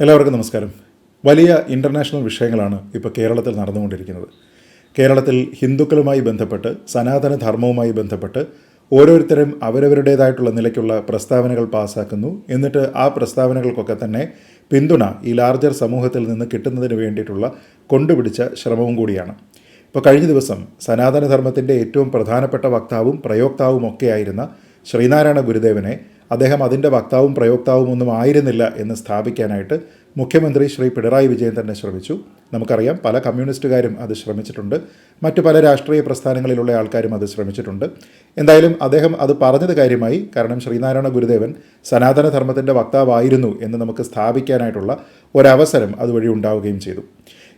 എല്ലാവർക്കും നമസ്കാരം. വലിയ ഇന്റർനാഷണൽ വിഷയങ്ങളാണ് ഇപ്പോൾ കേരളത്തിൽ നടന്നുകൊണ്ടിരിക്കുന്നത്. കേരളത്തിൽ ഹിന്ദുക്കളുമായി ബന്ധപ്പെട്ട് സനാതന ധർമ്മവുമായി ബന്ധപ്പെട്ട് ഓരോരുത്തരും അവരവരുടേതായിട്ടുള്ള നിലയ്ക്കുള്ള പ്രസ്താവനകൾ പാസ്സാക്കുന്നു എന്നിട്ട് ആ പ്രസ്താവനകൾക്കൊക്കെ തന്നെ പിന്തുണ ഈ ലാർജർ സമൂഹത്തിൽ നിന്ന് കിട്ടുന്നതിന് വേണ്ടിയിട്ടുള്ള കൊണ്ടുപിടിച്ച ശ്രമവും കൂടിയാണ്. ഇപ്പോൾ കഴിഞ്ഞ ദിവസം സനാതനധർമ്മത്തിന്റെ ഏറ്റവും പ്രധാനപ്പെട്ട വക്താവും പ്രയോക്താവും ഒക്കെയായിരുന്ന ശ്രീനാരായണ ഗുരുദേവനെ അദ്ദേഹം അതിന്റെ വക്താവും പ്രയോക്താവും ഒന്നും ആയിരുന്നില്ല എന്ന് സ്ഥാപിക്കാനായിട്ട് മുഖ്യമന്ത്രി ശ്രീ പിണറായി വിജയൻ തന്നെ ശ്രമിച്ചു. നമുക്കറിയാം പല കമ്മ്യൂണിസ്റ്റുകാരും അത് ശ്രമിച്ചിട്ടുണ്ട്. മറ്റു പല രാഷ്ട്രീയ പ്രസ്ഥാനങ്ങളിലുള്ള ആൾക്കാരും അത് ശ്രമിച്ചിട്ടുണ്ട്. എന്തായാലും അദ്ദേഹം അത് പറഞ്ഞത് കാര്യമായി. കാരണം ശ്രീനാരായണ ഗുരുദേവൻ സനാതനധർമ്മത്തിന്റെ വക്താവായിരുന്നു എന്ന് നമുക്ക് സ്ഥാപിക്കാനായിട്ടുള്ള ഒരവസരം അതുവഴി ഉണ്ടാവുകയും ചെയ്തു.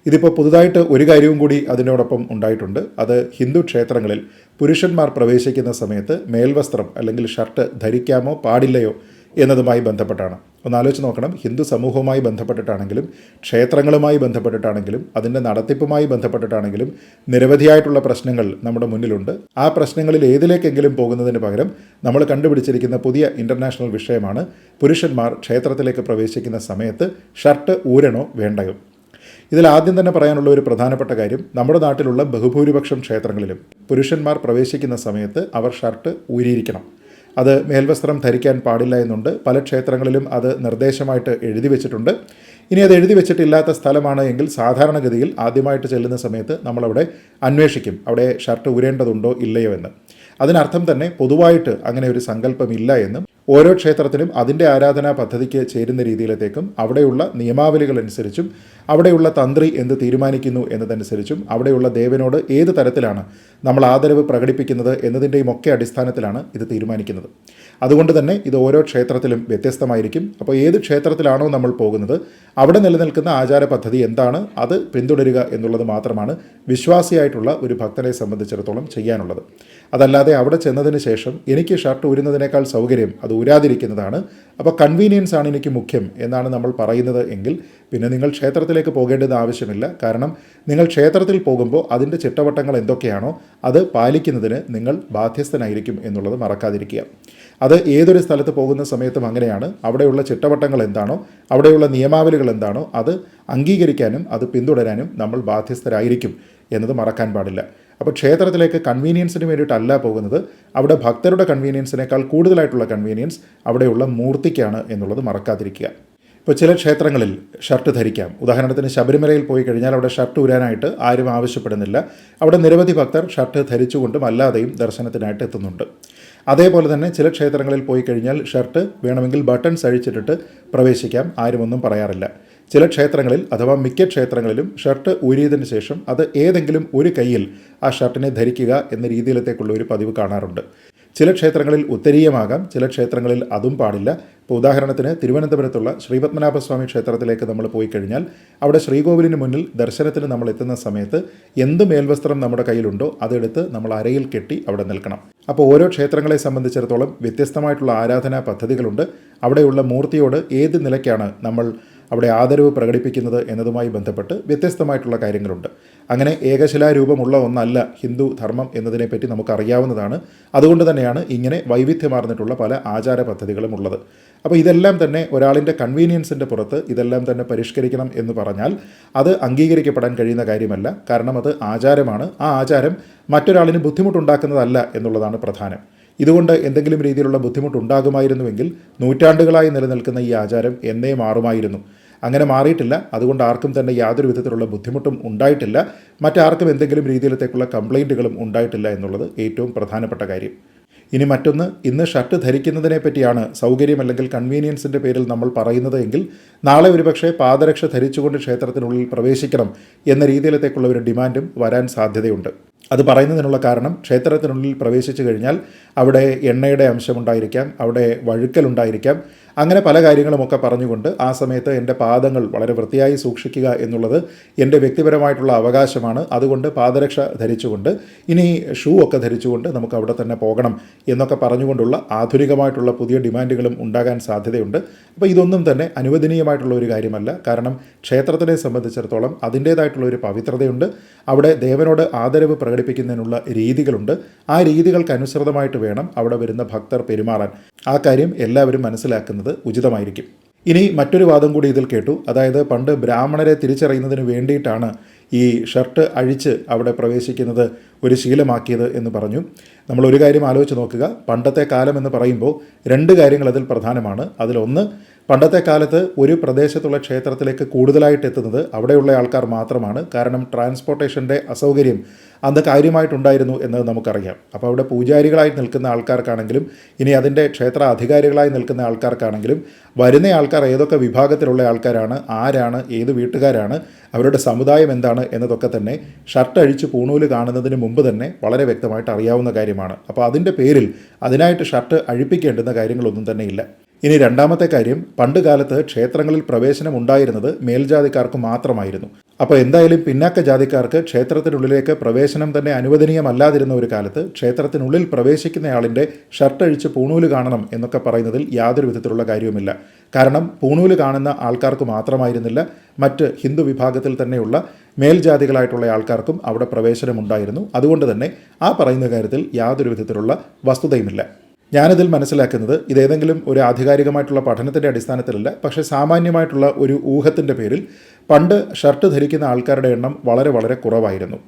ഇതിപ്പോൾ പുതുതായിട്ട് ഒരു കാര്യവും കൂടി അതിനോടൊപ്പം ഉണ്ടായിട്ടുണ്ട്. അത് ഹിന്ദു ക്ഷേത്രങ്ങളിൽ പുരുഷന്മാർ പ്രവേശിക്കുന്ന സമയത്ത് മേൽവസ്ത്രം അല്ലെങ്കിൽ ഷർട്ട് ധരിക്കാമോ പാടില്ലയോ എന്നതുമായി ബന്ധപ്പെട്ടാണ്. ഒന്ന് ആലോചിച്ച് നോക്കണം. ഹിന്ദു സമൂഹവുമായി ബന്ധപ്പെട്ടിട്ടാണെങ്കിലും ക്ഷേത്രങ്ങളുമായി ബന്ധപ്പെട്ടിട്ടാണെങ്കിലും അതിന്റെ നടത്തിപ്പുമായി ബന്ധപ്പെട്ടിട്ടാണെങ്കിലും നിരവധിയായിട്ടുള്ള പ്രശ്നങ്ങൾ നമ്മുടെ മുന്നിലുണ്ട്. ആ പ്രശ്നങ്ങളിൽ ഏതിലേക്കെങ്കിലും പോകുന്നതിന് പകരം നമ്മൾ കണ്ടുപിടിച്ചിരിക്കുന്ന പുതിയ ഇന്റർനാഷണൽ വിഷയമാണ് പുരുഷന്മാർ ക്ഷേത്രത്തിലേക്ക് പ്രവേശിക്കുന്ന സമയത്ത് ഷർട്ട് ഊരണോ വേണ്ടയോ? ഇതിൽ ആദ്യം തന്നെ പറയാനുള്ള ഒരു പ്രധാനപ്പെട്ട കാര്യം നമ്മുടെ നാട്ടിലുള്ള ബഹുഭൂരിപക്ഷം ക്ഷേത്രങ്ങളിലും പുരുഷന്മാർ പ്രവേശിക്കുന്ന സമയത്ത് അവർ ഷർട്ട് ഊരിയിരിക്കണം. അത് മേൽവസ്ത്രം ധരിക്കാൻ പാടില്ല എന്നുണ്ട്. പല ക്ഷേത്രങ്ങളിലും അത് നിർദ്ദേശമായിട്ട് എഴുതി വെച്ചിട്ടുണ്ട്. ഇനി അത് എഴുതി വെച്ചിട്ടില്ലാത്ത സ്ഥലമാണ് എങ്കിൽ സാധാരണഗതിയിൽ ആദ്യമായിട്ട് ചെല്ലുന്ന സമയത്ത് നമ്മളവിടെ അന്വേഷിക്കും അവിടെ ഷർട്ട് ഊരേണ്ടതുണ്ടോ ഇല്ലയോ എന്ന്. അതിനർത്ഥം തന്നെ പൊതുവായിട്ട് അങ്ങനെ ഒരു സങ്കല്പമില്ല എന്നും. ഓരോ ക്ഷേത്രത്തിലും അതിന്റെ ആരാധനാ പദ്ധതിക്ക് ചേരുന്ന രീതിയിലത്തേക്കും അവിടെയുള്ള നിയമാവലികൾ അനുസരിച്ചും അവിടെയുള്ള തന്ത്രി എന്ത് തീരുമാനിക്കുന്നു എന്നതനുസരിച്ചും അവിടെയുള്ള ദേവനോട് ഏത് തരത്തിലാണ് നമ്മൾ ആദരവ് പ്രകടിപ്പിക്കുന്നത് എന്നതിന്റെയും ഒക്കെ അടിസ്ഥാനത്തിലാണ് ഇത് തീരുമാനിക്കുന്നത്. അതുകൊണ്ട് തന്നെ ഇത് ഓരോ ക്ഷേത്രത്തിലും വ്യത്യസ്തമായിരിക്കും. അപ്പോൾ ഏത് ക്ഷേത്രത്തിലാണോ നമ്മൾ പോകുന്നത് അവിടെ നിലനിൽക്കുന്ന ആചാര പദ്ധതി എന്താണ് അത് പിന്തുടരുക എന്നുള്ളത് മാത്രമാണ് വിശ്വാസിയായിട്ടുള്ള ഒരു ഭക്തനെ സംബന്ധിച്ചിടത്തോളം ചെയ്യാനുള്ളത്. അതല്ലാതെ അവിടെ ചെന്നതിന് ശേഷം എനിക്ക് ഷർട്ട് ഊരുന്നതിനേക്കാൾ സൗകര്യം അത് ഊരാതിരിക്കുന്നതാണ് അപ്പോൾ കൺവീനിയൻസ് ആണ് എനിക്ക് മുഖ്യം എന്നാണ് നമ്മൾ പറയുന്നത് എങ്കിൽ പിന്നെ നിങ്ങൾ ക്ഷേത്രത്തിലേക്ക് പോകേണ്ടത് ആവശ്യമില്ല. കാരണം നിങ്ങൾ ക്ഷേത്രത്തിൽ പോകുമ്പോൾ അതിന്റെ ചിട്ടവട്ടങ്ങൾ എന്തൊക്കെയാണോ അത് പാലിക്കുന്നതിന് നിങ്ങൾ ബാധ്യസ്ഥനായിരിക്കും എന്നുള്ളത് മറക്കാതിരിക്കുക. അത് ഏതൊരു സ്ഥലത്ത് പോകുന്ന സമയത്തും അങ്ങനെയാണ്. അവിടെയുള്ള ചിട്ടവട്ടങ്ങൾ എന്താണോ അവിടെയുള്ള നിയമാവലികൾ എന്താണോ അത് അംഗീകരിക്കാനും അത് പിന്തുടരാനും നമ്മൾ ബാധ്യസ്ഥരായിരിക്കും എന്നത് മറക്കാൻ പാടില്ല. അപ്പോൾ ക്ഷേത്രത്തിലേക്ക് കൺവീനിയൻസിന് വേണ്ടിയിട്ടല്ല പോകുന്നത്. അവിടെ ഭക്തരുടെ കൺവീനിയൻസിനേക്കാൾ കൂടുതലായിട്ടുള്ള കൺവീനിയൻസ് അവിടെയുള്ള മൂർത്തിക്കാണ് എന്നുള്ളത് മറക്കാതിരിക്കുക. ഇപ്പോൾ ചില ക്ഷേത്രങ്ങളിൽ ഷർട്ട് ധരിക്കാം. ഉദാഹരണത്തിന് ശബരിമലയിൽ പോയി കഴിഞ്ഞാൽ അവിടെ ഷർട്ട് ഊരാനായിട്ട് ആരും ആവശ്യപ്പെടുന്നില്ല. അവിടെ നിരവധി ഭക്തർ ഷർട്ട് ധരിച്ചുകൊണ്ടും അല്ലാതെയും ദർശനത്തിനായിട്ട് എത്തുന്നുണ്ട്. അതേപോലെ തന്നെ ചില ക്ഷേത്രങ്ങളിൽ പോയി കഴിഞ്ഞാൽ ഷർട്ട് വേണമെങ്കിൽ ബട്ടൺസ് അഴിച്ചിട്ടിട്ട് പ്രവേശിക്കാം. ആരുമൊന്നും പറയാറില്ല. ചില ക്ഷേത്രങ്ങളിൽ അഥവാ മിക്ക ക്ഷേത്രങ്ങളിലും ഷർട്ട് ഊരിയതിന് ശേഷം അത് ഏതെങ്കിലും ഒരു കയ്യിൽ ആ ഷർട്ടിനെ ധരിക്കുക എന്ന രീതിയിലത്തേക്കുള്ള ഒരു പതിവ് കാണാറുണ്ട്. ചില ക്ഷേത്രങ്ങളിൽ ഉത്തരീയമാകാം ചില ക്ഷേത്രങ്ങളിൽ അതും പാടില്ല. ഇപ്പോൾ ഉദാഹരണത്തിന് തിരുവനന്തപുരത്തുള്ള ശ്രീപത്മനാഭസ്വാമി ക്ഷേത്രത്തിലേക്ക് നമ്മൾ പോയി കഴിഞ്ഞാൽ അവിടെ ശ്രീകോവിലിന് മുന്നിൽ ദർശനത്തിന് നമ്മൾ എത്തുന്ന സമയത്ത് എന്ത് മേൽവസ്ത്രം നമ്മുടെ കയ്യിലുണ്ടോ അതെടുത്ത് നമ്മൾ അരയിൽ കെട്ടി അവിടെ നിൽക്കണം. അപ്പോൾ ഓരോ ക്ഷേത്രങ്ങളെ സംബന്ധിച്ചിടത്തോളം വ്യത്യസ്തമായിട്ടുള്ള ആരാധനാ പദ്ധതികളുണ്ട്. അവിടെയുള്ള മൂർത്തിയോട് ഏത് നിലയ്ക്കാണ് നമ്മൾ അവിടെ ആദരവ് പ്രകടിപ്പിക്കുന്നത് എന്നതുമായി ബന്ധപ്പെട്ട് വ്യത്യസ്തമായിട്ടുള്ള കാര്യങ്ങളുണ്ട്. അങ്ങനെ ഏകശിലാരൂപമുള്ള ഒന്നല്ല ഹിന്ദു ധർമ്മം എന്നതിനെപ്പറ്റി നമുക്കറിയാവുന്നതാണ്. അതുകൊണ്ട് തന്നെയാണ് ഇങ്ങനെ വൈവിധ്യമാർന്നിട്ടുള്ള പല ആചാര പദ്ധതികളും ഉള്ളത്. അപ്പോൾ ഇതെല്ലാം തന്നെ ഒരാളിന്റെ കൺവീനിയൻസിന്റെ പുറത്ത് ഇതെല്ലാം തന്നെ പരിഷ്കരിക്കണം എന്ന് പറഞ്ഞാൽ അത് അംഗീകരിക്കപ്പെടാൻ കഴിയുന്ന കാര്യമല്ല. കാരണം അത് ആചാരമാണ്. ആ ആചാരം മറ്റൊരാളിന് ബുദ്ധിമുട്ടുണ്ടാക്കുന്നതല്ല എന്നുള്ളതാണ് പ്രധാനം. ഇതുകൊണ്ട് എന്തെങ്കിലും രീതിയിലുള്ള ബുദ്ധിമുട്ടുണ്ടാകുമായിരുന്നുവെങ്കിൽ നൂറ്റാണ്ടുകളായി നിലനിൽക്കുന്ന ഈ ആചാരം എന്നേ മാറുമായിരുന്നു. അങ്ങനെ മാറിയിട്ടില്ല. അതുകൊണ്ട് ആർക്കും തന്നെ യാതൊരു വിധത്തിലുള്ള ബുദ്ധിമുട്ടും ഉണ്ടായിട്ടില്ല. മറ്റാർക്കും എന്തെങ്കിലും രീതിയിലത്തേക്കുള്ള കംപ്ലൈന്റുകളും ഉണ്ടായിട്ടില്ല എന്നുള്ളത് ഏറ്റവും പ്രധാനപ്പെട്ട കാര്യം. ഇനി മറ്റൊന്ന് ഇന്ന് ഷർട്ട് ധരിക്കുന്നതിനെ പറ്റിയാണ് സൗകര്യം അല്ലെങ്കിൽ കൺവീനിയൻസിന്റെ പേരിൽ നമ്മൾ പറയുന്നത് എങ്കിൽ നാളെ ഒരുപക്ഷെ പാദരക്ഷ ധരിച്ചുകൊണ്ട് ക്ഷേത്രത്തിനുള്ളിൽ പ്രവേശിക്കണം എന്ന രീതിയിലത്തേക്കുള്ള ഒരു ഡിമാൻഡും വരാൻ സാധ്യതയുണ്ട്. അത് പറയുന്നതിനുള്ള കാരണം ക്ഷേത്രത്തിനുള്ളിൽ പ്രവേശിച്ചു കഴിഞ്ഞാൽ അവിടെ എണ്ണയുടെ അംശമുണ്ടായിരിക്കാം അവിടെ വഴുക്കലുണ്ടായിരിക്കാം. അങ്ങനെ പല കാര്യങ്ങളുമൊക്കെ പറഞ്ഞുകൊണ്ട് ആ സമയത്ത് എന്റെ പാദങ്ങൾ വളരെ വൃത്തിയായി സൂക്ഷിക്കുക എന്നുള്ളത് എന്റെ വ്യക്തിപരമായിട്ടുള്ള അവകാശമാണ്. അതുകൊണ്ട് പാദരക്ഷ ധരിച്ചുകൊണ്ട് ഇനി ഷൂ ഒക്കെ ധരിച്ചുകൊണ്ട് നമുക്ക് അവിടെ തന്നെ പോകണം എന്നൊക്കെ പറഞ്ഞുകൊണ്ടുള്ള ആധുനികമായിട്ടുള്ള പുതിയ ഡിമാൻഡുകളും ഉണ്ടാകാൻ സാധ്യതയുണ്ട്. അപ്പോൾ ഇതൊന്നും തന്നെ അനുവദനീയമായിട്ടുള്ള ഒരു കാര്യമല്ല. കാരണം ക്ഷേത്രത്തിനെ സംബന്ധിച്ചിടത്തോളം അതിന്റേതായിട്ടുള്ള ഒരു പവിത്രതയുണ്ട്. അവിടെ ദേവനോട് ആദരവ് പ്രകടിപ്പിക്കുന്നതിനുള്ള രീതികളുണ്ട്. ആ രീതികൾക്കനുസൃതമായിട്ട് വേണം അവിടെ വരുന്ന ഭക്തർ പെരുമാറാൻ. ആ കാര്യം എല്ലാവരും മനസ്സിലാക്കുന്നത് ഉചിതമായിരിക്കും. ഇനി മറ്റൊരു വാദം കൂടി ഇതിൽ കേട്ടു. അതായത് പണ്ട് ബ്രാഹ്മണരെ തിരിച്ചറിയുന്നതിന് വേണ്ടിയിട്ടാണ് ഈ ഷർട്ട് അഴിച്ച് അവിടെ പ്രവേശിക്കുന്നത് ഒരു ശീലമാക്കിയത് എന്ന് പറഞ്ഞു. നമ്മൾ ഒരു കാര്യം ആലോചിച്ച് നോക്കുക. പണ്ടത്തെ കാലം എന്ന് പറയുമ്പോൾ രണ്ട് കാര്യങ്ങൾ അതിൽ പ്രധാനമാണ്. അതിലൊന്ന് പണ്ടത്തെ കാലത്ത് ഒരു പ്രദേശത്തുള്ള ക്ഷേത്രത്തിലേക്ക് കൂടുതലായിട്ട് എത്തുന്നത് അവിടെയുള്ള ആൾക്കാർ മാത്രമാണ്. കാരണം ട്രാൻസ്പോർട്ടേഷന്റെ അസൗകര്യം അന്ന് കാര്യമായിട്ടുണ്ടായിരുന്നു എന്നത് നമുക്കറിയാം. അപ്പോൾ അവിടെ പൂജാരികളായി നിൽക്കുന്ന ആൾക്കാർക്കാണെങ്കിലും ഇനി അതിന്റെ ക്ഷേത്ര അധികാരികളായി നിൽക്കുന്ന ആൾക്കാർക്കാണെങ്കിലും വരുന്ന ആൾക്കാർ ഏതൊക്കെ വിഭാഗത്തിലുള്ള ആൾക്കാരാണ് ആരാണ് ഏത് വീട്ടുകാരാണ് അവരുടെ സമുദായം എന്താണ് എന്നതൊക്കെ തന്നെ ഷർട്ട് അഴിച്ച് പൂണൂൽ കാണുന്നതിന് മുമ്പ് തന്നെ വളരെ വ്യക്തമായിട്ട് അറിയാവുന്ന കാര്യമാണ്. അപ്പോൾ അതിന്റെ പേരിൽ അതിനായിട്ട് ഷർട്ട് അഴിപ്പിക്കേണ്ടുന്ന കാര്യങ്ങളൊന്നും തന്നെ ഇല്ല. ഇനി രണ്ടാമത്തെ കാര്യം പണ്ട് കാലത്ത് ക്ഷേത്രങ്ങളിൽ പ്രവേശനം ഉണ്ടായിരുന്നത് മേൽജാതിക്കാർക്ക് മാത്രമായിരുന്നു. അപ്പോൾ എന്തായാലും പിന്നാക്ക ജാതിക്കാർക്ക് ക്ഷേത്രത്തിനുള്ളിലേക്ക് പ്രവേശനം തന്നെ അനുവദനീയമല്ലാതിരുന്ന ഒരു കാലത്ത് ക്ഷേത്രത്തിനുള്ളിൽ പ്രവേശിക്കുന്നയാളിന്റെ ഷർട്ട് അഴിച്ച് പൂണൂൽ കാണണം എന്നൊക്കെ പറയുന്നതിൽ യാതൊരു വിധത്തിലുള്ള കാര്യവുമില്ല. കാരണം പൂണൂൽ കാണുന്ന ആൾക്കാർക്ക് മാത്രമായിരുന്നില്ല മറ്റ് ഹിന്ദു വിഭാഗത്തിൽ തന്നെയുള്ള മേൽജാതികളായിട്ടുള്ള ആൾക്കാർക്കും അവിടെ പ്രവേശനമുണ്ടായിരുന്നു. അതുകൊണ്ട് തന്നെ ആ പറയുന്ന കാര്യത്തിൽ യാതൊരു വിധത്തിലുള്ള വസ്തുതയുമില്ല. ഞാനിതിൽ മനസ്സിലാക്കുന്നത് ഇതേതെങ്കിലും ഒരു ആധികാരികമായിട്ടുള്ള പഠനത്തിന്റെ അടിസ്ഥാനത്തിലല്ല പക്ഷേ സാമാന്യമായിട്ടുള്ള ഒരു ഊഹത്തിന്റെ പേരിൽ പണ്ട് ഷർട്ട് ധരിക്കുന്ന ആൾക്കാരുടെ എണ്ണം വളരെ വളരെ കുറവായിരുന്നു.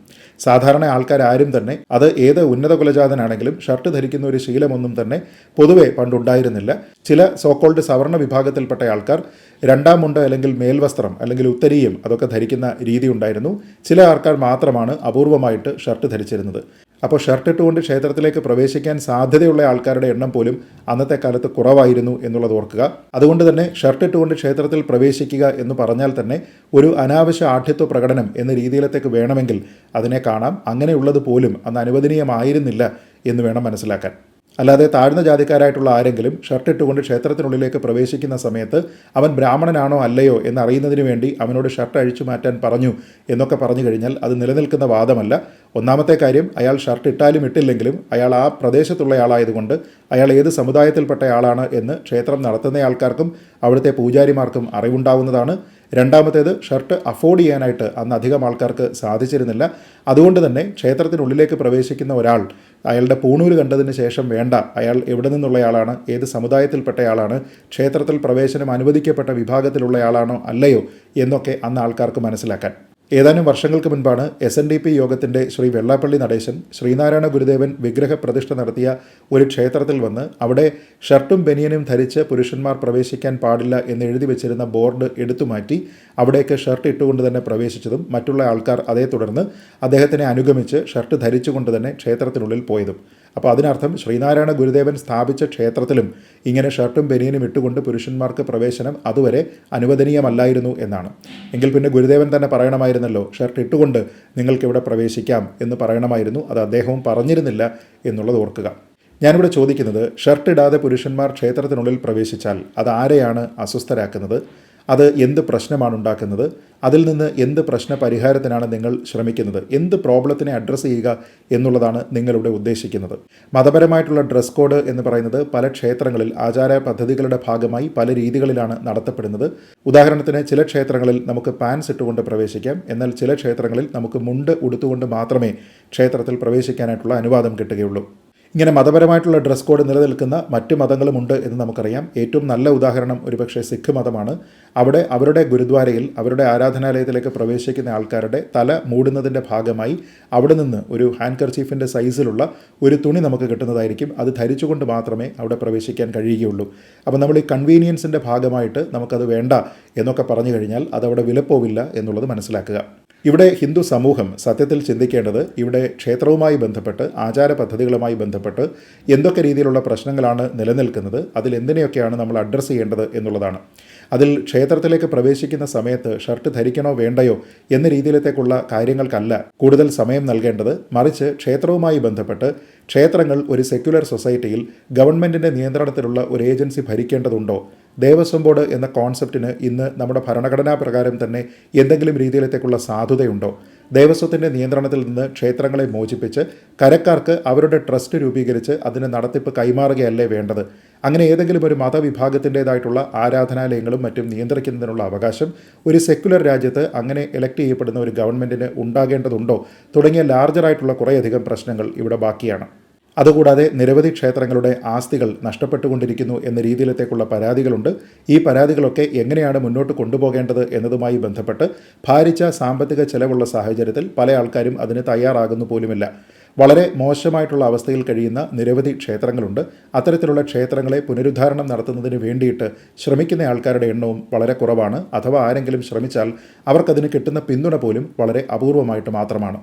സാധാരണ ആൾക്കാരാരും തന്നെ അത് ഏത് ഉന്നത കുലജാതനാണെങ്കിലും ഷർട്ട് ധരിക്കുന്ന ഒരു ശീലമൊന്നും തന്നെ പൊതുവെ പണ്ടുണ്ടായിരുന്നില്ല. ചില സോക്കോൾഡ് സവർണ വിഭാഗത്തിൽപ്പെട്ട ആൾക്കാർ രണ്ടാം മുണ്ട് അല്ലെങ്കിൽ മേൽവസ്ത്രം അല്ലെങ്കിൽ ഉത്തരീയം അതൊക്കെ ധരിക്കുന്ന രീതി ഉണ്ടായിരുന്നു. ചില ആൾക്കാർ മാത്രമാണ് അപൂർവമായിട്ട് ഷർട്ട് ധരിച്ചിരുന്നത്. അപ്പോൾ ഷർട്ട് ഇട്ടുകൊണ്ട് ക്ഷേത്രത്തിലേക്ക് പ്രവേശിക്കാൻ സാധ്യതയുള്ള ആൾക്കാരുടെ എണ്ണം പോലും അന്നത്തെ കാലത്ത് കുറവായിരുന്നു എന്നുള്ളത് ഓർക്കുക. അതുകൊണ്ട് തന്നെ ഷർട്ട് ഇട്ടുകൊണ്ട് ക്ഷേത്രത്തിൽ പ്രവേശിക്കുക എന്ന് പറഞ്ഞാൽ തന്നെ ഒരു അനാവശ്യ ആഠ്യത്വ പ്രകടനം എന്ന രീതിയിലത്തേക്ക് വേണമെങ്കിൽ അതിനെ കാണാം. അങ്ങനെയുള്ളത് പോലും അന്ന് അനുവദനീയമായിരുന്നില്ല എന്ന് വേണം മനസ്സിലാക്കാൻ. അല്ലാതെ താഴ്ന്ന ജാതിക്കാരായിട്ടുള്ള ആരെങ്കിലും ഷർട്ട് ഇട്ടുകൊണ്ട് ക്ഷേത്രത്തിനുള്ളിലേക്ക് പ്രവേശിക്കുന്ന സമയത്ത് അവൻ ബ്രാഹ്മണനാണോ അല്ലയോ എന്നറിയുന്നതിന് വേണ്ടി അവനോട് ഷർട്ട് അഴിച്ചു മാറ്റാൻ പറഞ്ഞു എന്നൊക്കെ പറഞ്ഞു കഴിഞ്ഞാൽ അത് നിലനിൽക്കുന്ന വാദമല്ല. ഒന്നാമത്തെ കാര്യം അയാൾ ഷർട്ട് ഇട്ടാലും ഇട്ടില്ലെങ്കിലും അയാൾ ആ പ്രദേശത്തുള്ള ആളായതുകൊണ്ട് അയാൾ ഏത് സമുദായത്തിൽപ്പെട്ട ആളാണ് എന്ന് ക്ഷേത്രം നടത്തുന്ന ആൾക്കാർക്കും അവിടുത്തെ പൂജാരിമാർക്കും അറിവുണ്ടാവുന്നതാണ്. രണ്ടാമത്തേത് ഷർട്ട് അഫോർഡ് ചെയ്യാനായിട്ട് അന്ന് അധികം ആൾക്കാർക്ക് സാധിച്ചിരുന്നില്ല. അതുകൊണ്ട് തന്നെ ക്ഷേത്രത്തിനുള്ളിലേക്ക് പ്രവേശിക്കുന്ന ഒരാൾ അയാളുടെ പൂണൂര് കണ്ടതിന് ശേഷം വേണ്ട. അയാൾ എവിടെ നിന്നുള്ളയാളാണ്? ഏത് സമുദായത്തിൽപ്പെട്ടയാളാണ്? ക്ഷേത്രത്തിൽ പ്രവേശനം അനുവദിക്കപ്പെട്ട വിഭാഗത്തിലുള്ളയാളാണോ അല്ലയോ? എന്നൊക്കെ അന്ന് ആൾക്കാർക്ക് മനസ്സിലാക്കാൻ. ഏതാനും വർഷങ്ങൾക്ക് മുൻപാണ് എസ് എൻ ഡി പി യോഗത്തിന്റെ ശ്രീ വെള്ളാപ്പള്ളി നടേശൻ ശ്രീനാരായണ ഗുരുദേവൻ വിഗ്രഹ പ്രതിഷ്ഠ നടത്തിയ ഒരു ക്ഷേത്രത്തിൽ വന്ന് അവിടെ ഷർട്ടും ബനിയനും ധരിച്ച് പുരുഷന്മാർ പ്രവേശിക്കാൻ പാടില്ല എന്ന് എഴുതി വെച്ചിരുന്ന ബോർഡ് എടുത്തുമാറ്റി അവിടേക്ക് ഷർട്ട് ഇട്ടുകൊണ്ട് തന്നെ പ്രവേശിച്ചതും മറ്റുള്ള ആൾക്കാർ അതേ തുടർന്ന് അദ്ദേഹത്തിനെ അനുഗമിച്ച് ഷർട്ട് ധരിച്ചുകൊണ്ട് തന്നെ ക്ഷേത്രത്തിനുള്ളിൽ പോയതും. അപ്പോൾ അതിനർത്ഥം ശ്രീനാരായണ ഗുരുദേവൻ സ്ഥാപിച്ച ക്ഷേത്രത്തിലും ഇങ്ങനെ ഷർട്ടും ബനിയനും ഇട്ടുകൊണ്ട് പുരുഷന്മാർക്ക് പ്രവേശനം അതുവരെ അനുവദനീയമല്ലായിരുന്നു എന്നാണ്. എങ്കിൽ പിന്നെ ഗുരുദേവൻ തന്നെ പറയണമായിരുന്നല്ലോ ഷർട്ട് ഇട്ടുകൊണ്ട് നിങ്ങൾക്കിവിടെ പ്രവേശിക്കാം എന്ന് പറയണമായിരുന്നു. അത് അദ്ദേഹവും പറഞ്ഞിരുന്നില്ല എന്നുള്ളത് ഓർക്കുക. ഞാനിവിടെ ചോദിക്കുന്നത് ഷർട്ട് ഇടാതെ പുരുഷന്മാർ ക്ഷേത്രത്തിനുള്ളിൽ പ്രവേശിച്ചാൽ അത് ആരെയാണ് അസ്വസ്ഥരാക്കുന്നത്? അത് എന്ത് പ്രശ്നമാണ് ഉണ്ടാക്കുന്നത്? അതിൽ നിന്ന് എന്ത് പ്രശ്ന പരിഹാരത്തിനാണ് നിങ്ങൾ ശ്രമിക്കുന്നത്? എന്ത് പ്രോബ്ലത്തിനെ അഡ്രസ്സ് ചെയ്യുക എന്നുള്ളതാണ് നിങ്ങളിവിടെ ഉദ്ദേശിക്കുന്നത്. മതപരമായിട്ടുള്ള ഡ്രസ് കോഡ് എന്ന് പറയുന്നത് പല ക്ഷേത്രങ്ങളിൽ ആചാര പദ്ധതികളുടെ ഭാഗമായി പല രീതികളിലാണ് നടത്തപ്പെടുന്നത്. ഉദാഹരണത്തിന് ചില ക്ഷേത്രങ്ങളിൽ നമുക്ക് പാൻസ് ഇട്ടുകൊണ്ട് പ്രവേശിക്കാം. എന്നാൽ ചില ക്ഷേത്രങ്ങളിൽ നമുക്ക് മുണ്ട് ഉടുത്തുകൊണ്ട് മാത്രമേ ക്ഷേത്രത്തിൽ പ്രവേശിക്കാനായിട്ടുള്ള അനുവാദം കിട്ടുകയുള്ളൂ. ഇങ്ങനെ മതപരമായിട്ടുള്ള ഡ്രസ് കോഡ് നിലനിൽക്കുന്ന മറ്റ് മതങ്ങളുമുണ്ട് എന്ന് നമുക്കറിയാം. ഏറ്റവും നല്ല ഉദാഹരണം ഒരുപക്ഷെ സിഖ് മതമാണ്. അവിടെ അവരുടെ ഗുരുദ്വാരയിൽ അവരുടെ ആരാധനാലയത്തിലേക്ക് പ്രവേശിക്കുന്ന ആൾക്കാരുടെ തല മൂടുന്നതിന്റെ ഭാഗമായി അവിടെ നിന്ന് ഒരു ഹാൻഡ് കർച്ചീഫിന്റെ സൈസിലുള്ള ഒരു തുണി നമുക്ക് കിട്ടുന്നതായിരിക്കും. അത് ധരിച്ചുകൊണ്ട് മാത്രമേ അവിടെ പ്രവേശിക്കാൻ കഴിയുകയുള്ളൂ. അപ്പോൾ നമ്മൾ ഈ കൺവീനിയൻസിന്റെ ഭാഗമായിട്ട് നമുക്കത് വേണ്ട എന്നൊക്കെ പറഞ്ഞു കഴിഞ്ഞാൽ അതവിടെ വിലപ്പോവില്ല എന്നുള്ളത് മനസ്സിലാക്കുക. ഇവിടെ ഹിന്ദു സമൂഹം സത്യത്തിൽ ചിന്തിക്കേണ്ടത് ഇവിടെ ക്ഷേത്രവുമായി ബന്ധപ്പെട്ട് ആചാര പദ്ധതികളുമായി ബന്ധപ്പെട്ട് എന്തൊക്കെ രീതിയിലുള്ള പ്രശ്നങ്ങളാണ് നിലനിൽക്കുന്നത് അതിൽ എന്തിനെയൊക്കെയാണ് നമ്മൾ അഡ്രസ്സ് ചെയ്യേണ്ടത് എന്നുള്ളതാണ്. അതിൽ ക്ഷേത്രത്തിലേക്ക് പ്രവേശിക്കുന്ന സമയത്ത് ഷർട്ട് ധരിക്കണോ വേണ്ടയോ എന്ന രീതിയിലത്തേക്കുള്ള കാര്യങ്ങൾക്കല്ല കൂടുതൽ സമയം നൽകേണ്ടത്. മറിച്ച് ക്ഷേത്രവുമായി ബന്ധപ്പെട്ട് ക്ഷേത്രങ്ങൾ ഒരു സെക്യുലർ സൊസൈറ്റിയിൽ ഗവൺമെന്റിന്റെ നിയന്ത്രണത്തിലുള്ള ഒരു ഏജൻസി ഭരിക്കേണ്ടതുണ്ടോ ദേവസ്വം ബോർഡ് എന്ന കോൺസെപ്റ്റിന് ഇന്ന് നമ്മുടെ ഭരണഘടനാ പ്രകാരം തന്നെ എന്തെങ്കിലും രീതിയിലത്തേക്കുള്ള സാധുതയുണ്ടോ? ദേവസ്വത്തിന്റെ നിയന്ത്രണത്തിൽ നിന്ന് ക്ഷേത്രങ്ങളെ മോചിപ്പിച്ച് കരക്കാർക്ക് അവരുടെ ട്രസ്റ്റ് രൂപീകരിച്ച് അതിന് നടത്തിപ്പ് കൈമാറുകയല്ലേ വേണ്ടത്? അങ്ങനെ ഏതെങ്കിലും ഒരു മതവിഭാഗത്തിന്റേതായിട്ടുള്ള ആരാധനാലയങ്ങളും മറ്റും നിയന്ത്രിക്കുന്നതിനുള്ള അവകാശം ഒരു സെക്യുലർ രാജ്യത്ത് അങ്ങനെ എലക്ട് ചെയ്യപ്പെടുന്ന ഒരു ഗവൺമെന്റിന് ഉണ്ടാകേണ്ടതുണ്ടോ? തുടങ്ങിയ ലാർജറായിട്ടുള്ള കുറേയധികം പ്രശ്നങ്ങൾ ഇവിടെ ബാക്കിയാണ്. അതുകൂടാതെ നിരവധി ക്ഷേത്രങ്ങളുടെ ആസ്തികൾ നഷ്ടപ്പെട്ടുകൊണ്ടിരിക്കുന്നു എന്ന രീതിയിലത്തേക്കുള്ള പരാതികളുണ്ട്. ഈ പരാതികളൊക്കെ എങ്ങനെയാണ് മുന്നോട്ട് കൊണ്ടുപോകേണ്ടത് എന്നതുമായി ബന്ധപ്പെട്ട് ഭാരിച്ച സാമ്പത്തിക ചെലവുള്ള സാഹചര്യത്തിൽ പല ആൾക്കാരും അതിന് തയ്യാറാകുന്നു പോലുമില്ല. വളരെ മോശമായിട്ടുള്ള അവസ്ഥയിൽ കഴിയുന്ന നിരവധി ക്ഷേത്രങ്ങളുണ്ട്. അത്തരത്തിലുള്ള ക്ഷേത്രങ്ങളെ പുനരുദ്ധാരണം നടത്തുന്നതിന് വേണ്ടിയിട്ട് ശ്രമിക്കുന്ന ആൾക്കാരുടെ എണ്ണവും വളരെ കുറവാണ്. അഥവാ ആരെങ്കിലും ശ്രമിച്ചാൽ അവർക്കതിന് കിട്ടുന്ന പിന്തുണ പോലും വളരെ അപൂർവമായിട്ട് മാത്രമാണ്.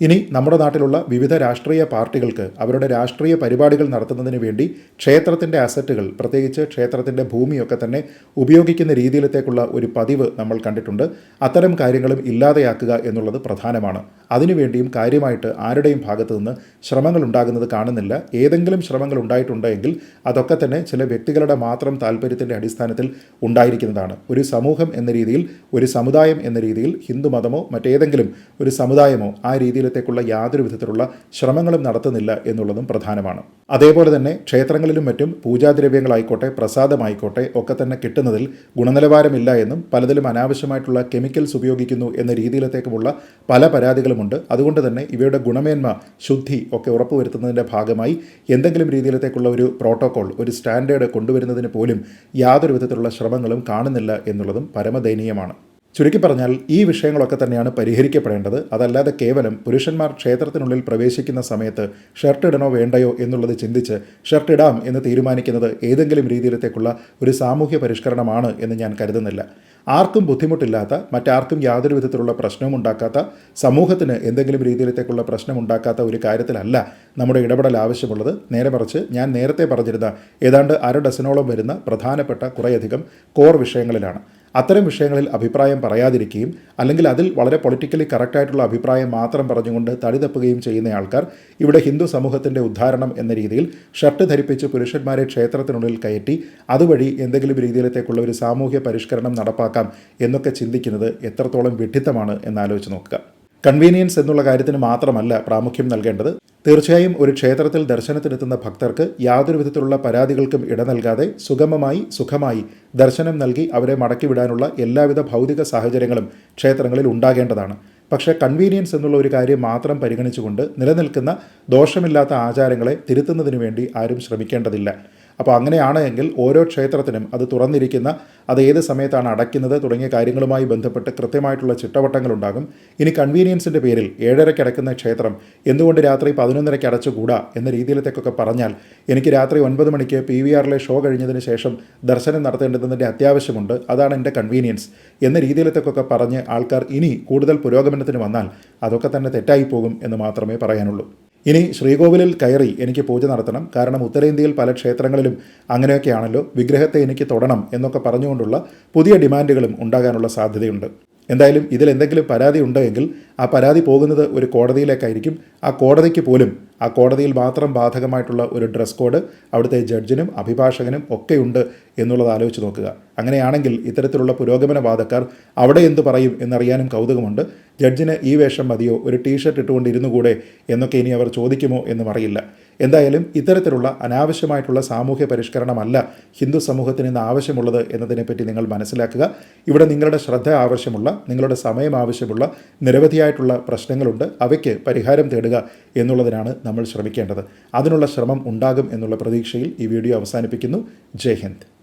ഇനി നമ്മുടെ നാട്ടിലുള്ള വിവിധ രാഷ്ട്രീയ പാർട്ടികൾക്ക് അവരുടെ രാഷ്ട്രീയ പരിപാടികൾ നടത്തുന്നതിന് വേണ്ടി ക്ഷേത്രത്തിന്റെ അസറ്റുകൾ പ്രത്യേകിച്ച് ക്ഷേത്രത്തിന്റെ ഭൂമിയൊക്കെ തന്നെ ഉപയോഗിക്കുന്ന രീതിയിലത്തേക്കുള്ള ഒരു പതിവ് നമ്മൾ കണ്ടിട്ടുണ്ട്. അത്തരം കാര്യങ്ങളും ഇല്ലാതെയാക്കുക എന്നുള്ളത് പ്രധാനമാണ്. അതിനുവേണ്ടിയും കാര്യമായിട്ട് ആരുടെയും ഭാഗത്തു നിന്ന് ശ്രമങ്ങൾ ഉണ്ടാകുന്നത് കാണുന്നില്ല. ഏതെങ്കിലും ശ്രമങ്ങൾ ഉണ്ടായിട്ടുണ്ടെങ്കിൽ അതൊക്കെ തന്നെ ചില വ്യക്തികളുടെ മാത്രം താല്പര്യത്തിന്റെ അടിസ്ഥാനത്തിൽ ഉണ്ടായിരിക്കുന്നതാണ്. ഒരു സമൂഹം എന്ന രീതിയിൽ ഒരു സമുദായം എന്ന രീതിയിൽ ഹിന്ദു മതമോ മറ്റേതെങ്കിലും ഒരു സമുദായമോ ആ രീതിയിലത്തേക്കുള്ള യാതൊരു വിധത്തിലുള്ള ശ്രമങ്ങളും നടത്തുന്നില്ല എന്നുള്ളതും പ്രധാനമാണ്. അതേപോലെ തന്നെ ക്ഷേത്രങ്ങളിലും മറ്റും പൂജാദ്രവ്യങ്ങളായിക്കോട്ടെ പ്രസാദമായിക്കോട്ടെ ഒക്കെ തന്നെ കിട്ടുന്നതിൽ ഗുണനിലവാരമില്ല എന്നും പലതിലും അനാവശ്യമായിട്ടുള്ള കെമിക്കൽസ് ഉപയോഗിക്കുന്നു എന്ന രീതിയിലത്തേക്കുമുള്ള പല പരാതികളുമുണ്ട്. അതുകൊണ്ട് തന്നെ ഇവയുടെ ഗുണമേന്മ ശുദ്ധി ഒക്കെ ഉറപ്പുവരുത്തുന്നതിന്റെ ഭാഗമായി എന്തെങ്കിലും രീതിയിലത്തേക്കുള്ള ഒരു പ്രോട്ടോകോൾ ഒരു സ്റ്റാൻഡേർഡ് കൊണ്ടുവരുന്നതിന് പോലും യാതൊരു വിധത്തിലുള്ള ശ്രമങ്ങളും കാണുന്നില്ല എന്നുള്ളതും പരമദയനീയമാണ്. ചുരുക്കി പറഞ്ഞാൽ ഈ വിഷയങ്ങളൊക്കെ തന്നെയാണ് പരിഹരിക്കപ്പെടേണ്ടത്. അതല്ലാതെ കേവലം പുരുഷന്മാർ ക്ഷേത്രത്തിനുള്ളിൽ പ്രവേശിക്കുന്ന സമയത്ത് ഷർട്ട് ഇടണോ വേണ്ടയോ എന്നുള്ളത് ചിന്തിച്ച് ഷർട്ട് ഇടാം എന്ന് തീരുമാനിക്കുന്നത് ഏതെങ്കിലും രീതിയിലത്തേക്കുള്ള ഒരു സാമൂഹ്യ പരിഷ്കരണമാണ് എന്ന് ഞാൻ കരുതുന്നില്ല. ആർക്കും ബുദ്ധിമുട്ടില്ലാത്ത മറ്റാർക്കും യാതൊരു വിധത്തിലുള്ള പ്രശ്നവും ഉണ്ടാക്കാത്ത സമൂഹത്തിന് എന്തെങ്കിലും രീതിയിലത്തേക്കുള്ള പ്രശ്നം ഉണ്ടാക്കാത്ത ഒരു കാര്യത്തിലല്ല നമ്മുടെ ഇടപെടൽ ആവശ്യമുള്ളത്. നേരെ മറിച്ച് ഞാൻ നേരത്തെ പറഞ്ഞിരുന്ന ഏതാണ്ട് അര ഡസനോളം വരുന്ന പ്രധാനപ്പെട്ട കുറേയധികം കോർ വിഷയങ്ങളിലാണ്. അത്തരം വിഷയങ്ങളിൽ അഭിപ്രായം പറയാതിരിക്കുകയും അല്ലെങ്കിൽ അതിൽ വളരെ പൊളിറ്റിക്കലി കറക്റ്റായിട്ടുള്ള അഭിപ്രായം മാത്രം പറഞ്ഞുകൊണ്ട് തടി തപ്പുകയും ചെയ്യുന്ന ആൾക്കാർ ഇവിടെ ഹിന്ദു സമൂഹത്തിന്റെ ഉദ്ധാരണം എന്ന രീതിയിൽ ഷർട്ട് ധരിപ്പിച്ച് പുരുഷന്മാരെ ക്ഷേത്രത്തിനുള്ളിൽ കയറ്റി അതുവഴി എന്തെങ്കിലും രീതിയിലത്തേക്കുള്ള ഒരു സാമൂഹ്യ പരിഷ്കരണം നടപ്പാക്കാം എന്നൊക്കെ ചിന്തിക്കുന്നത് എത്രത്തോളം വിഡ്ഢിത്തമാണ് എന്നാലോചിച്ച് നോക്കുക. കൺവീനിയൻസ് എന്നുള്ള കാര്യത്തിന് മാത്രമല്ല പ്രാമുഖ്യം നൽകേണ്ടത്. തീർച്ചയായും ഒരു ക്ഷേത്രത്തിൽ ദർശനത്തിനെത്തുന്ന ഭക്തർക്ക് യാതൊരു വിധത്തിലുള്ള പരാതികൾക്കും ഇട നൽകാതെ സുഗമമായി സുഖമായി ദർശനം നൽകി അവരെ മടക്കിവിടാനുള്ള എല്ലാവിധ ഭൗതിക സാഹചര്യങ്ങളും ക്ഷേത്രങ്ങളിൽ ഉണ്ടാകേണ്ടതാണ്. പക്ഷേ കൺവീനിയൻസ് എന്നുള്ള ഒരു കാര്യം മാത്രം പരിഗണിച്ചുകൊണ്ട് നിലനിൽക്കുന്ന ദോഷമില്ലാത്ത ആചാരങ്ങളെ തിരുത്തുന്നതിനു വേണ്ടി ആരും ശ്രമിക്കേണ്ടതില്ല. അപ്പോൾ അങ്ങനെയാണ് എങ്കിൽ ഓരോ ക്ഷേത്രത്തിനും അത് തുറന്നിരിക്കുന്ന അത് ഏത് സമയത്താണ് അടയ്ക്കുന്നത് തുടങ്ങിയ കാര്യങ്ങളുമായി ബന്ധപ്പെട്ട് കൃത്യമായിട്ടുള്ള ചിട്ടവട്ടങ്ങളുണ്ടാകും. ഇനി കൺവീനിയൻസിന്റെ പേരിൽ ഏഴരയ്ക്ക് അടയ്ക്കുന്ന ക്ഷേത്രം എന്തുകൊണ്ട് രാത്രി പതിനൊന്നരയ്ക്ക് അടച്ചുകൂടാ എന്ന രീതിയിലത്തേക്കൊക്കെ പറഞ്ഞാൽ എനിക്ക് രാത്രി ഒൻപത് മണിക്ക് പി വി ആറിലെ ഷോ കഴിഞ്ഞതിന് ശേഷം ദർശനം നടത്തേണ്ടതിന്റെ അത്യാവശ്യമുണ്ട്. അതാണ് എന്റെ കൺവീനിയൻസ് എന്ന രീതിയിലത്തേക്കൊക്കെ പറഞ്ഞ് ആൾക്കാർ ഇനി കൂടുതൽ പുരോഗമനത്തിന് വന്നാൽ അതൊക്കെ തന്നെ തെറ്റായി പോകും എന്ന് മാത്രമേ പറയാനുള്ളൂ. ഇനി ശ്രീകോവിലിൽ കയറി എനിക്ക് പൂജ നടത്തണം. കാരണം ഉത്തരേന്ത്യയിൽ പല ക്ഷേത്രങ്ങളിലും അങ്ങനെയൊക്കെയാണല്ലോ വിഗ്രഹത്തെ എനിക്ക് തൊടണം എന്നൊക്കെ പറഞ്ഞുകൊണ്ടുള്ള പുതിയ ഡിമാൻഡുകളും ഉണ്ടാകാനുള്ള സാധ്യതയുണ്ട്. എന്തായാലും ഇതിൽ എന്തെങ്കിലും പരാതി ഉണ്ടെങ്കിൽ ആ പരാതി പോകുന്നത് ഒരു കോടതിയിലേക്കായിരിക്കും. ആ കോടതിക്ക് പോലും ആ കോടതിയിൽ മാത്രം ബാധകമായിട്ടുള്ള ഒരു ഡ്രസ് കോഡ് അവിടുത്തെ ജഡ്ജിനും അഭിഭാഷകനും ഒക്കെയുണ്ട് എന്നുള്ളത് ആലോചിച്ച് നോക്കുക. അങ്ങനെയാണെങ്കിൽ ഇത്തരത്തിലുള്ള പുരോഗമനവാദക്കാർ അവിടെ എന്ത് പറയും എന്നറിയാനും കൗതുകമുണ്ട്. ജഡ്ജിന് ഈ വേഷം മതിയോ? ഒരു ടീഷർട്ട് ഇട്ടുകൊണ്ട് ഇരുന്നുകൂടെ എന്നൊക്കെ ഇനി അവർ ചോദിക്കുമോ എന്നും അറിയില്ല. എന്തായാലും ഇത്തരത്തിലുള്ള അനാവശ്യമായിട്ടുള്ള സാമൂഹ്യ പരിഷ്കരണമല്ല ഹിന്ദു സമൂഹത്തിന് ഇന്ന് ആവശ്യമുള്ളത് എന്നതിനെപ്പറ്റി നിങ്ങൾ മനസ്സിലാക്കുക. ഇവിടെ നിങ്ങളുടെ ശ്രദ്ധ ആവശ്യമുള്ള നിങ്ങളുടെ സമയം ആവശ്യമുള്ള നിരവധിയായിട്ടുള്ള പ്രശ്നങ്ങളുണ്ട്. അവയ്ക്ക് പരിഹാരം തേടുക എന്നുള്ളതിനാണ് നമ്മൾ ശ്രമിക്കേണ്ടത്. അതിനുള്ള ശ്രമം ഉണ്ടാകും എന്നുള്ള പ്രതീക്ഷയിൽ ഈ വീഡിയോ അവസാനിപ്പിക്കുന്നു. ജയ് ഹിന്ദ്.